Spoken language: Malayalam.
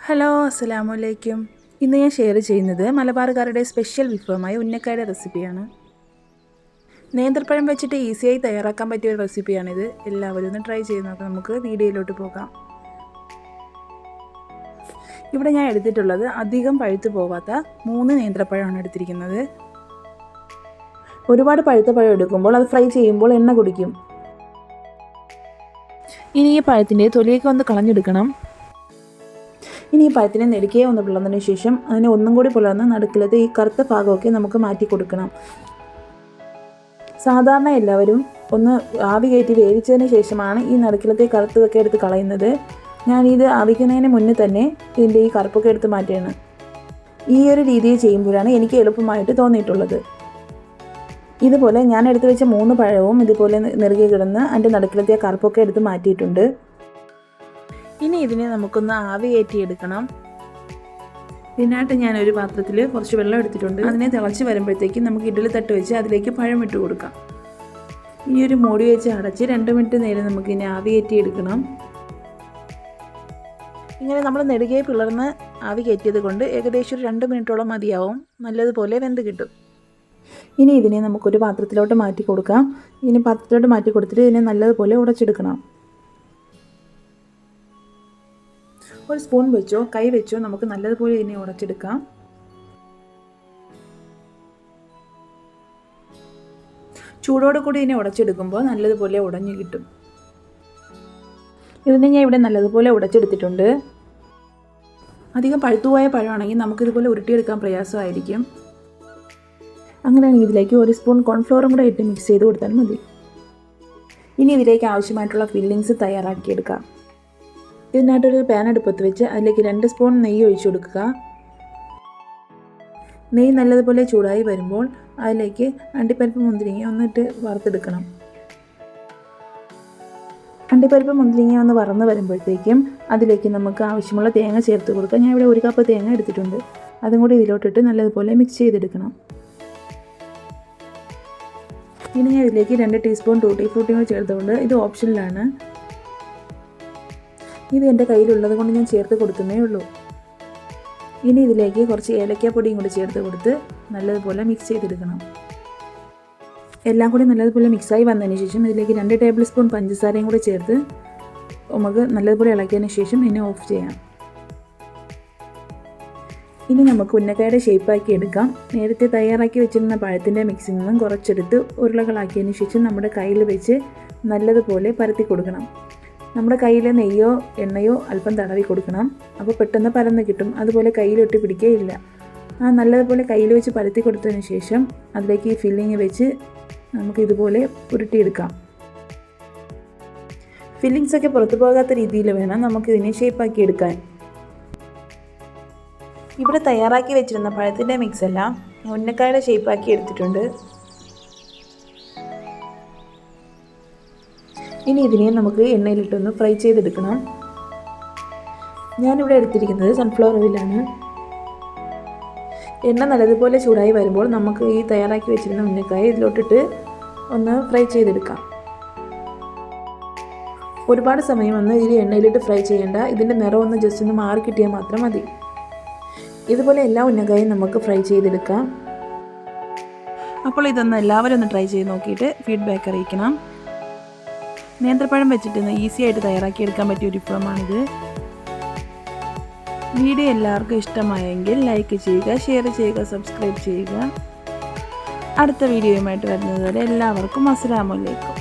ഹലോ അസ്സലാമു അലൈക്കും ഇന്ന് ഞാൻ ഷെയർ ചെയ്യുന്നത് മലബാറുകാരുടെ സ്പെഷ്യൽ വിഭവമായ ഉന്നക്കായുടെ റെസിപ്പിയാണ് നേന്ത്രപ്പഴം വെച്ചിട്ട് ഈസിയായി തയ്യാറാക്കാൻ പറ്റിയ ഒരു റെസിപ്പിയാണിത് എല്ലാവരും ഒന്ന് ട്രൈ ചെയ്ത് നോക്കാം. നമുക്ക് വീഡിയോയിലോട്ട് പോകാം. ഇവിടെ ഞാൻ എടുത്തിട്ടുള്ളത് അധികം പഴുത്തു പോകാത്ത മൂന്ന് നേന്ത്രപ്പഴമാണ് എടുത്തിരിക്കുന്നത്. ഒരുപാട് പഴുത്ത പഴം എടുക്കുമ്പോൾ അത് ഫ്രൈ ചെയ്യുമ്പോൾ എണ്ണ കുടിക്കും. ഇനി ഈ പഴത്തിന്റെ തൊലിയൊക്കെ ഒന്ന് കളഞ്ഞെടുക്കണം. ഇനി ഈ പഴത്തിനെ നെടുക്കുകയോ ഒന്ന് പിളർന്നതിന് ശേഷം അതിനെ ഒന്നും കൂടി പിളർന്ന് നടുക്കിലത്തെ ഈ കറുത്ത ഭാഗമൊക്കെ നമുക്ക് മാറ്റി കൊടുക്കണം. സാധാരണ എല്ലാവരും ഒന്ന് ആവി കയറ്റി വേവിച്ചതിന് ശേഷമാണ് ഈ നടുക്കിലത്തെ കറുത്തതൊക്കെ എടുത്ത് കളയുന്നത്. ഞാൻ ഇത് ആവിക്കുന്നതിന് മുന്നേ തന്നെ ഇതിന്റെ ഈ കറുപ്പൊക്കെ എടുത്ത് മാറ്റുകയാണ് ഈ ഒരു രീതിയിൽ ചെയ്യുമ്പോഴാണ് എനിക്ക് എളുപ്പമായിട്ട് തോന്നിയിട്ടുള്ളത്. ഇതുപോലെ ഞാൻ എടുത്തു വെച്ച മൂന്ന് പഴവും ഇതുപോലെ നിറുകി കിടന്ന് അതിന്റെ നടുക്കിലത്തെ കറുപ്പൊക്കെ എടുത്ത് മാറ്റിയിട്ടുണ്ട്. ഇനി ഇതിനെ നമുക്കൊന്ന് ആവി കയറ്റിയെടുക്കണം ഇതിനായിട്ട് ഞാൻ ഒരു പാത്രത്തിൽ കുറച്ച് വെള്ളം എടുത്തിട്ടുണ്ട്. അതിനെ തിളച്ച് വരുമ്പോഴത്തേക്കും നമുക്ക് ഇഡ്ഡലി തട്ട് വെച്ച് അതിലേക്ക് പഴം ഇട്ട് കൊടുക്കാം. ഈ ഒരു മോടി വെച്ച് അടച്ച് രണ്ട് മിനിറ്റ് നേരം നമുക്ക് ഇനി ആവി കയറ്റിയെടുക്കണം ഇങ്ങനെ നമ്മൾ നെടുകെ പിളർന്ന് ആവി കയറ്റിയത് കൊണ്ട് ഏകദേശം ഒരു രണ്ട് മിനിറ്റോളം മതിയാവും. നല്ലതുപോലെ വെന്ത് കിട്ടും. ഇനി ഇതിനെ നമുക്കൊരു പാത്രത്തിലോട്ട് മാറ്റി കൊടുക്കാം. ഇനി പാത്രത്തിലോട്ട് മാറ്റി കൊടുത്തിട്ട് ഇതിനെ നല്ലതുപോലെ ഉടച്ചെടുക്കണം. ഒരു സ്പൂൺ വെച്ചോ കൈ വെച്ചോ നമുക്ക് നല്ലതുപോലെ ഇതിനെ ഉടച്ചെടുക്കാം. ചൂടോട് കൂടി ഇതിനെ ഉടച്ചെടുക്കുമ്പോൾ നല്ലതുപോലെ ഉടഞ്ഞു കിട്ടും. ഇതിനെ ഞാൻ ഇവിടെ നല്ലതുപോലെ ഉടച്ചെടുത്തിട്ടുണ്ട്. അധികം പഴുത്തുപോയ പഴമാണെങ്കിൽ നമുക്കിതുപോലെ ഉരുട്ടിയെടുക്കാൻ പ്രയാസമായിരിക്കും. അങ്ങനെയാണെങ്കിൽ ഇതിലേക്ക് ഒരു സ്പൂൺ കോൺഫ്ലോറും കൂടെ ഇട്ട് മിക്സ് ചെയ്ത് കൊടുത്താൽ മതി. ഇനി ഇതിലേക്ക് ആവശ്യമായിട്ടുള്ള ഫില്ലിങ്സ് തയ്യാറാക്കിയെടുക്കാം. ഇതിനായിട്ടൊരു പാൻ അടുപ്പത്ത് വെച്ച് അതിലേക്ക് രണ്ട് സ്പൂൺ നെയ്യ് ഒഴിച്ചു കൊടുക്കുക. നെയ്യ് നല്ലതുപോലെ ചൂടായി വരുമ്പോൾ അതിലേക്ക് അണ്ടിപ്പരിപ്പ് മുന്തിരിങ്ങ ഒന്നിട്ട് വറുത്തെടുക്കണം. അണ്ടിപ്പരിപ്പ് മുന്തിരിങ്ങ ഒന്ന് വറന്ന് വരുമ്പോഴത്തേക്കും അതിലേക്ക് നമുക്ക് ആവശ്യമുള്ള തേങ്ങ ചേർത്ത് കൊടുക്കാം ഞാൻ ഇവിടെ ഒരു കപ്പ് തേങ്ങ എടുത്തിട്ടുണ്ട്. അതും കൂടി ഇതിലോട്ടിട്ട് നല്ലതുപോലെ മിക്സ് ചെയ്തെടുക്കണം. ഇനി ഞാൻ ഇതിലേക്ക് രണ്ട് ടീസ്പൂൺ ടൂട്ടി ഫ്രൂട്ടി കൂടി ചേർത്തുകൊണ്ട് ഇത് ഓപ്ഷനിലാണ് ഇത് എന്റെ കയ്യിലുള്ളത് കൊണ്ട് ഞാൻ ചേർത്ത് കൊടുക്കുന്നേ ഉള്ളൂ. ഇനി ഇതിലേക്ക് കുറച്ച് ഏലക്കാപ്പൊടിയും കൂടി ചേർത്ത് കൊടുത്ത് നല്ലതുപോലെ മിക്സ് ചെയ്തെടുക്കണം. എല്ലാം കൂടി നല്ലതുപോലെ മിക്സായി വന്നതിന് ശേഷം ഇതിലേക്ക് രണ്ട് ടേബിൾ സ്പൂൺ പഞ്ചസാരയും കൂടി ചേർത്ത് നമുക്ക് നല്ലതുപോലെ ഇളക്കിയതിന് ശേഷം ഇനി ഓഫ് ചെയ്യാം. ഇനി നമുക്ക് ഉന്നക്കായുടെ ഷേപ്പാക്കി എടുക്കാം. നേരത്തെ തയ്യാറാക്കി വെച്ചിരുന്ന പഴത്തിന്റെ മിക്സിൽ നിന്നും കുറച്ചെടുത്ത് ഉരുളകളാക്കിയതിന് ശേഷം നമ്മുടെ കയ്യിൽ വെച്ച് നല്ലതുപോലെ പരത്തി കൊടുക്കണം. നമ്മുടെ കയ്യിൽ നെയ്യോ എണ്ണയോ അല്പം തടവി കൊടുക്കണം. അപ്പോൾ പെട്ടെന്ന് പരന്ന് കിട്ടും. അതുപോലെ കയ്യിലൊട്ടി പിടിക്കുകയില്ല ആ നല്ലതുപോലെ കയ്യിൽ വെച്ച് പരത്തി കൊടുത്തതിന് ശേഷം അതിലേക്ക് ഈ ഫില്ലിങ് വെച്ച് നമുക്ക് ഇതുപോലെ ഉരുട്ടിയെടുക്കാം. ഫില്ലിങ്സ് ഒക്കെ പുറത്തു പോകാത്ത രീതിയിൽ വേണം നമുക്ക് നമുക്കിതിനെ ഷേപ്പാക്കി എടുക്കാൻ. ഇവിടെ തയ്യാറാക്കി വെച്ചിരുന്ന പഴത്തിന്റെ മിക്സ് എല്ലാം ഉന്നക്കായുടെ ഷേപ്പാക്കി എടുത്തിട്ടുണ്ട്. ഇനി ഇതിനെ നമുക്ക് എണ്ണയിലിട്ടൊന്ന് ഫ്രൈ ചെയ്തെടുക്കണം. ഞാനിവിടെ എടുത്തിരിക്കുന്നത് സൺഫ്ലവർ ഓയിലാണ് എണ്ണ നല്ലതുപോലെ ചൂടായി വരുമ്പോൾ നമുക്ക് ഈ തയ്യാറാക്കി വെച്ചിരുന്ന ഉന്നക്കായ ഇതിലോട്ടിട്ട് ഒന്ന് ഫ്രൈ ചെയ്തെടുക്കാം. ഒരുപാട് സമയം ഒന്ന് ഇതിൽ എണ്ണയിലിട്ട് ഫ്രൈ ചെയ്യേണ്ട. ഇതിന്റെ നിറം ഒന്ന് ജസ്റ്റ് ഒന്ന് മാറി കിട്ടിയാൽ മാത്രം മതി. ഇതുപോലെ എല്ലാ ഉന്നക്കായും നമുക്ക് ഫ്രൈ ചെയ്തെടുക്കാം. അപ്പോൾ ഇതൊന്ന് എല്ലാവരും ഒന്ന് ട്രൈ ചെയ്ത് നോക്കിയിട്ട് ഫീഡ്ബാക്ക് അറിയിക്കണം. നേന്ത്രപ്പഴം വെച്ചിട്ട് ഈസി ആയിട്ട് തയ്യാറാക്കി എടുക്കാൻ പറ്റിയ ഒരു വിഭവമാണിത്. വീഡിയോ എല്ലാവർക്കും ഇഷ്ടമായെങ്കിൽ ലൈക്ക് ചെയ്യുക ഷെയർ ചെയ്യുക സബ്സ്ക്രൈബ് ചെയ്യുക. അടുത്ത വീഡിയോയുമായിട്ട് വരുന്നതുവരെ എല്ലാവർക്കും അസ്സലാമലൈക്കും